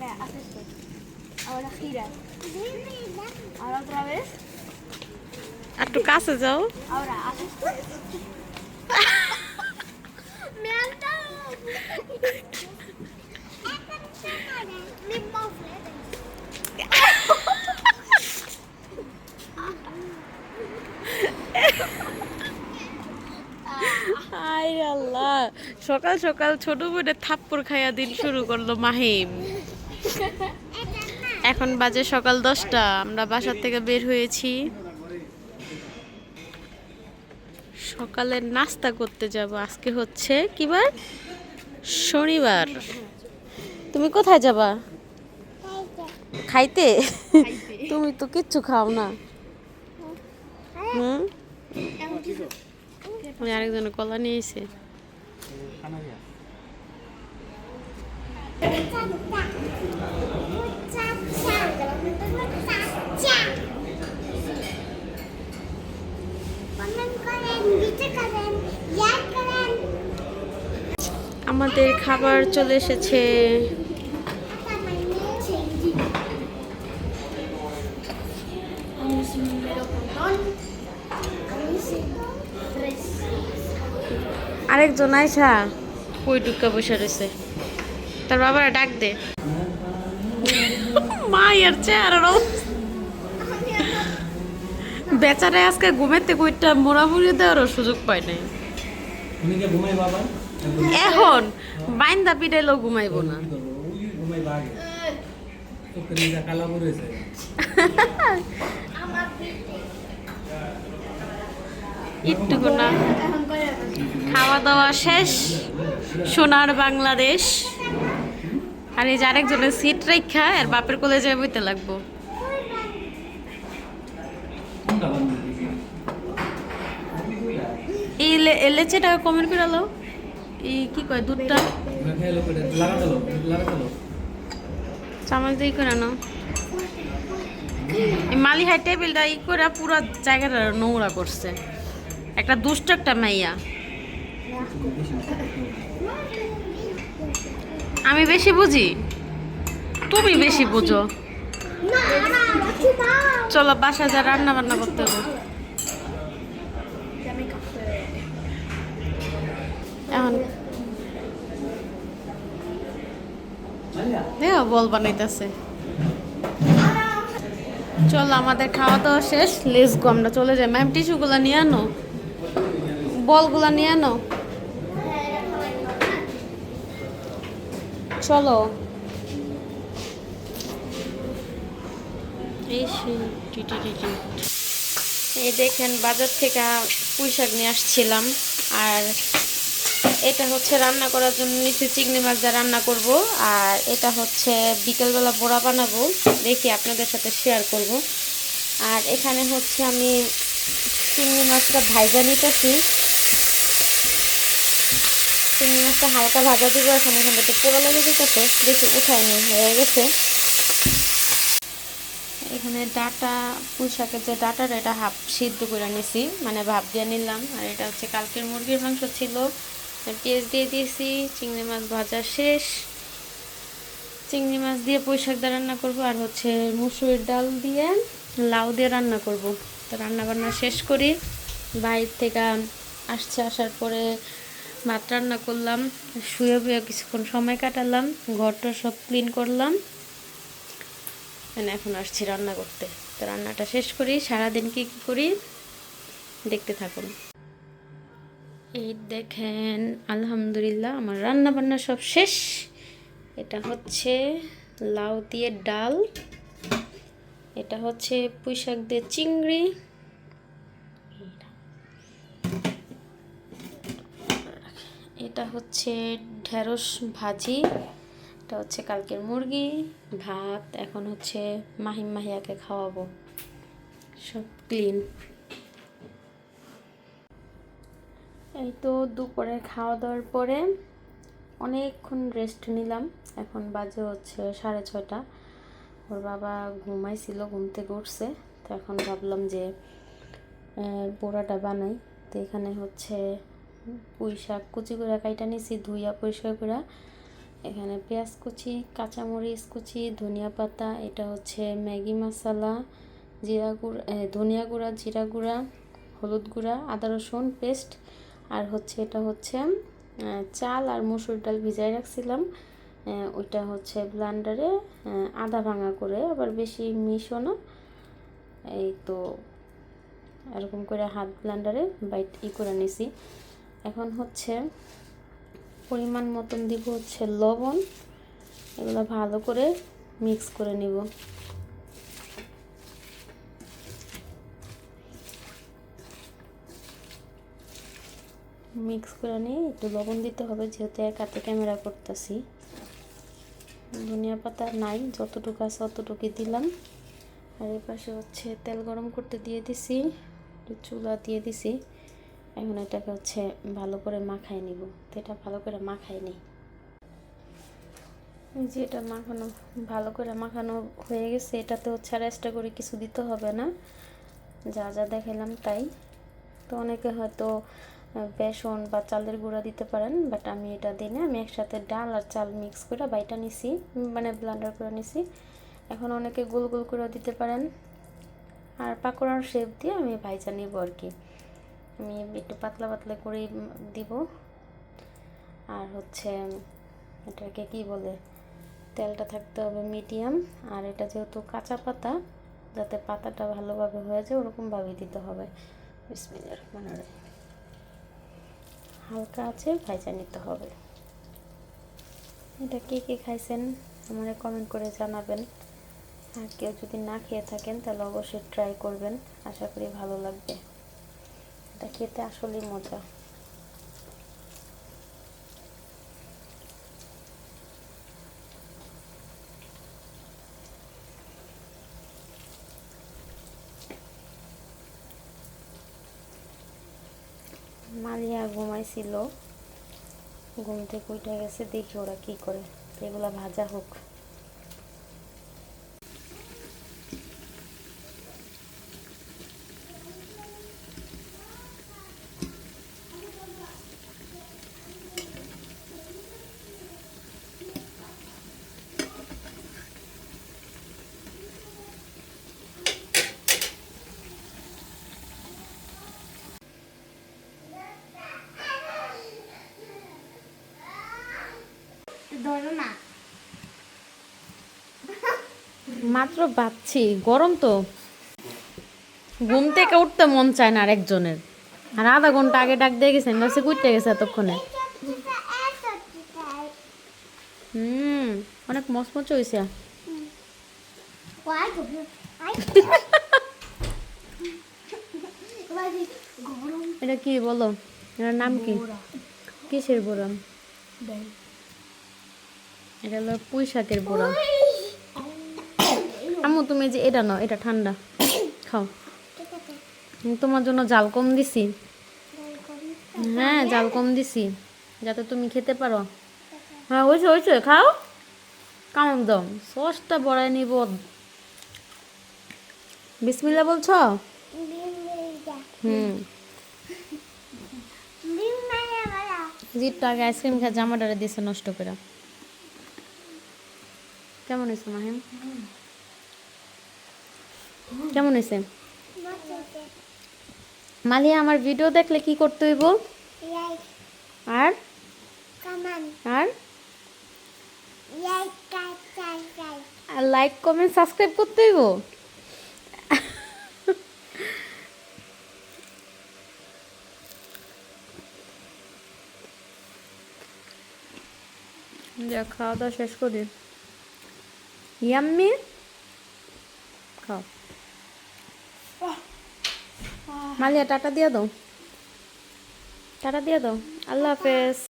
Me haces esto. Ahora gira. Ahora otra vez. আর একটু কাছে যাও Ahora haces esto. Me han dado. আই আল্লাহ সকাল সকাল ছোট বোনের থাপ্পড় খাইয়া দিন শুরু করল মাহিম এখন বাজে সকাল দশটা আমরা বাসার থেকে বের হয়েছি। সকালের নাস্তা করতে যাব আজকে হচ্ছে কি বার? শনিবার। তুমি কোথায় যাবা? খাইতে? তুমি তো কিচ্ছু খাও না। হুম? আরেকজন কলা নিয়েছে আমাদের খাবার চলে এসেছে। আরেকজন আইসা। কই টুকা বসে রয়েছে? তার বাবার ডাক দে। মায়ের চেহারা বেচারে আজকে ঘুমেতে কইটা মোড়ামুড়ি দেওয়ারও সুযোগ পায় নাই। এখন বাইন্দা পিটাইলেও ঘুমাইবো না। একটুকু না। খাওয়া দাওয়া শেষ। সোনার বাংলাদেশ। আর এই যে আরেকজনের সিট রেখা, আর বাপের কোলে যাই বইতে লাগবো? এই লে- এ লেচেটা কমেন্ট করে লো এই কি কয়, দুধটা? চামচ দিয়ে করে নাও। এই মালি হাই টেবিলটা ই করে পুরো জায়গাটা নোংরা করছে। একটা দুষ্ট একটা মাইয়া। আমি বেশি বুঝি? তুমি বেশি বুঝো। চলো বাসা যা রান্না বান্না করতে হবে। এখন বল বানাইতেছে। চলো, আমাদের খাওয়া দাওয়া শেষ। লেস গো আমরা চলে যাই। ম্যাম টিস্যুগুলো নিয়ে আনো। বলগুলো নিয়ে আনো। চলো। এই এই দেখেন বাজার থেকে পুঁই শাক নিয়ে আসছিলাম। আর এটা হচ্ছে রান্না করার জন্য নিচে চিংড়ি মাছ দিয়ে রান্না করব। আর এটা হচ্ছে বিকেলবেলা বড়া বানাবো। দেখি আপনাদের সাথে শেয়ার করব। আর এখানে হচ্ছে আমি চিংড়ি মাছটা ভাজা নিতেছি। চিংড়ি মাছটা হালকা ভাজা দিব এখন এখানে একটু পোড়া লেগে যেতেছে দেখি উঠায় নি, হয়ে গেছে। এখানে ডাটা পুঁই শাকের যে ডাটাটা, এটা হাফ সিদ্ধ করে নিছি মানে ভাপ দিয়ে নিলাম। আর এটা হচ্ছে কালকের মুরগির মাংস ছিল। পেঁয়াজ দিয়ে দিয়েছি, চিংড়ি মাছ ভাজা শেষ। চিংড়ি মাছ দিয়ে পুঁই শাক দিয়ে রান্না করব, আর হচ্ছে মুসুরির ডাল দিয়ে লাউ দিয়ে রান্না করব। তো রান্না বান্না শেষ করি। বাইরে থেকে আসছে, আসার পরে ভাত রান্না করলাম, শুয়ে শুয়ে কিছুক্ষণ সময় কাটালাম, ঘরটা সব ক্লিন করলাম। মানে এখন আসছি রান্না করতে। তো রান্নাটা শেষ করি, সারাদিন কি কী করি দেখতে থাকুন। এই দেখেন, আলহামদুলিল্লাহ আমার রান্না বান্না সব শেষ। এটা হচ্ছে লাউ দিয়ে ডাল, এটা হচ্ছে পুঁই শাক দিয়ে চিংড়ি এটা হচ্ছে ঢেঁড়স ভাজি, এটা হচ্ছে কালকের মুরগি, ভাত, এখন হচ্ছে মাহিম মাহিয়াকে খাওয়াবো। সব ক্লিন এই তো দুপুরে খাওয়া দাওয়ার পরে অনেকক্ষণ রেস্ট নিলাম, এখন বাজে হচ্ছে সাড়ে ছটা ওর বাবা ঘুমাইছিল, ঘুম থেকে উঠছে, তো এখন ভাবলাম যে পোড়াটা বানাই, তো এখানে হচ্ছে পুঁই শাক কুচি করে কাইটা নিছি, ধুইয়া পরিষ্কার করে এখানে পেঁয়াজ কুচি, কাঁচামরিচ কুচি, ধনিয়া পাতা, এটা হচ্ছে ম্যাগি মশলা, জিরা গুঁড়া ধনিয়া গুঁড়া, জিরা গুঁড়া, হলুদ গুঁড়া, আদা রসুন, পেস্ট। আর হচ্ছে এটা হচ্ছে চাল আর মসুর ডাল ভিজাই রাখছিলাম। ওইটা হচ্ছে ব্লান্ডারে আদা ভাঙা করে, আবার বেশি মিশো না। এই তো, এরকম করে হাত ব্লান্ডারে বাইট ই করে নিছি। এখন হচ্ছে পরিমাণ মতন দিব হচ্ছে লবণ। এগুলো ভালো করে মিক্স করে নিব। মিক্স করে নিয়ে একটু লবণ দিতে হবে যেহেতু এক হাতে ক্যামেরা করতেছি। ধনিয়া পাতা নাই, যতটুকু আছে অতটুকুই দিলাম। আর এই পাশে হচ্ছে তেল গরম করতে দিয়ে দিছি, একটু চুলা দিয়ে দিছি। এখন এটাকে হচ্ছে ভালো করে মাখাই নিব। তো এটা ভালো করে মাখাই নিই। যে এটা মাখানো, ভালো করে মাখানো হয়ে গেছে। এটাতে হচ্ছে আর এক্সট্রা করে কিছু দিতে হবে না। যা যা দেখালাম তাই। তো অনেকে হয়তো বেসন বা চালের গুঁড়া দিতে পারেন বাট আমি এটা দিই না। আমি একসাথে ডাল আর চাল মিক্স করে বাইটা নিছি মানে ব্লান্ডার করে নিছি। এখন অনেকে গোল গোল করে দিতে পারেন। আর পাকোড়ার শেপ দিয়ে আমি ভাইজা নিব আর কি। আমি একটু পাতলা পাতলা করে দিব। আর হচ্ছে, এটাকে কি বলে, তেলটা থাকতে হবে মিডিয়াম। আর এটা যেহেতু কাঁচা পাতা, যাতে পাতাটা ভালোভাবে হয়ে যায় ওরকমভাবে দিতে হবে। রহমানির রহিম। হালকা আছে ভাইজা নিতে হবে। এটা কে কে খাইছেন, আমারে কমেন্ট করে জানাবেন। আর কেউ যদি না খেয়ে থাকেন, তাহলে অবশ্যই ট্রাই করবেন। আশা করি ভালো লাগবে। এটা খেতে আসলেই মজা। মালিয়া ঘুমাইছিল। ঘুম থেকে উঠে গেছে, দেখি ওরা কি করে। এগুলা ভাজা হোক। মাত্র বাচ্ছি গরম তো। ঘুম থেকে উঠতে মন চায় না আরেকজনের। আর আধা ঘণ্টা আগে ডাক দিয়ে গেছেন বাসে কুইতে গেছে এতক্ষণে। হুম অনেক মচমচ হয়েছে এটা কি বলো? এটার নাম কি? কিসের বড়া এটা হলো পুঁই শাকের বড়া। আম্মু তুমি যে এটা নাও এটা ঠান্ডা। খাও। তোমার জন্য জাল কম দিছি। হ্যাঁ জাল কম দিছি যাতে তুমি খেতে পারো। হ্যাঁ হয়েছে হয়েছে খাও। কামন দম সসটা বড়াই নিব। বিসমিল্লা বলছো? হুম। জিতটা আগে আইসক্রিম খেয়ে জামাটারে দিছে নষ্ট করে। কেমন হয়েছে মাহিম? কেমন হয়েছে? মালিয়া আমার ভিডিও দেখলে কি করতে হইব? আর? আর? আর লাইক কমেন্ট সাবস্ক্রাইব করতে হইব? যা খাওয়া দাওয়া শেষ করি। ইয়াম্মি খাও মালিয়া টাটা দিয়ে দাও। টাটা দিয়ে দাও। আল্লাহ হাফেজ।